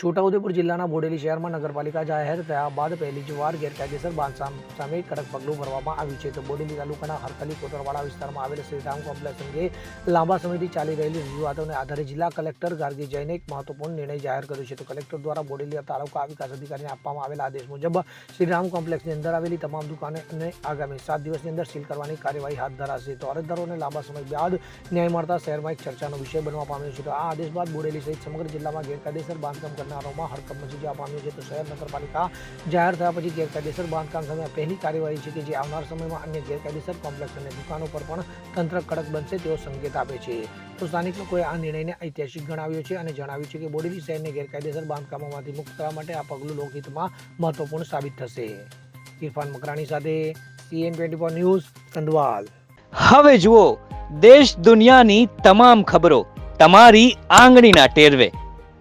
છોટાઉદેપુર જિલ્લાના બોડેલી શહેરમાં નગરપાલિકા જાહેર થયા બાદ પહેલી જ વાર ગેરકાયદેસર બાંધકામ સામે કડક પગલું ભરવામાં આવ્યું છે તો બોડેલી તાલુકાના હરકલી કોતરવાડા વિસ્તારમાં આવેલ શ્રીરામ કોમ્પ્લેક્સ અંગે લાંબા સમયથી ચાલી રહેલી રજૂઆતોને આધારે જિલ્લા કલેક્ટર ગાર્ગી જૈને એક મહત્વપૂર્ણ નિર્ણય જાહેર કર્યો છે તો કલેક્ટર દ્વારા બોડેલી તાલુકા વિકાસ અધિકારીને આપવામાં આવેલા આદેશ મુજબ શ્રીરામ કોમ્પ્લેક્સની અંદર આવેલી તમામ દુકાનોને આગામી સાત દિવસની અંદર સીલ કરવાની કાર્યવાહી હાથ ધરાશે તો અરજદારોને લાંબા સમય બાદ ન્યાય મળતા શહેરમાં એક ચર્ચાનો વિષય બનવા પામ્યો છે તો આ આદેશ બાદ બોડેલી સહિત સમગ્ર જિલ્લામાં ગેરકાયદેસર બાંધકામ કરનારોમાં હડકંપ મચી જવા પામ્યો છે. તો શહેર નગરપાલિકા જાહેર થયા પછી ગેરકાયદેસર બાંધકામ સામે પહેલી કાર્યવાહી છે કે જે આવનાર સમયમાં અન્ય ગેરકાયદેસર કોમ્પ્લેક્સ અને દુકાનો પર પણ તંત્ર કડક બનશે તેવો સંકેત આપે છે. તો સ્થાનિક લોકોએ આ નિર્ણયને ઐતિહાસિક ગણાવ્યો છે અને જણાવ્યું છે કે બોડેલી શહેરને ગેરકાયદેસર બાંધકામોમાંથી મુક્ત કરવા માટે આ પગલું લોકહિતમાં મહત્વપૂર્ણ સાબિત થશે. ઇરફાન મકરાણી સાથે સીએન ટ્વેન્ટી ન્યૂઝ કંદવાલ હવે જુઓ, દેશ દુનિયાની તમામ ખબરો તમારી આંગળીના ટેરવે.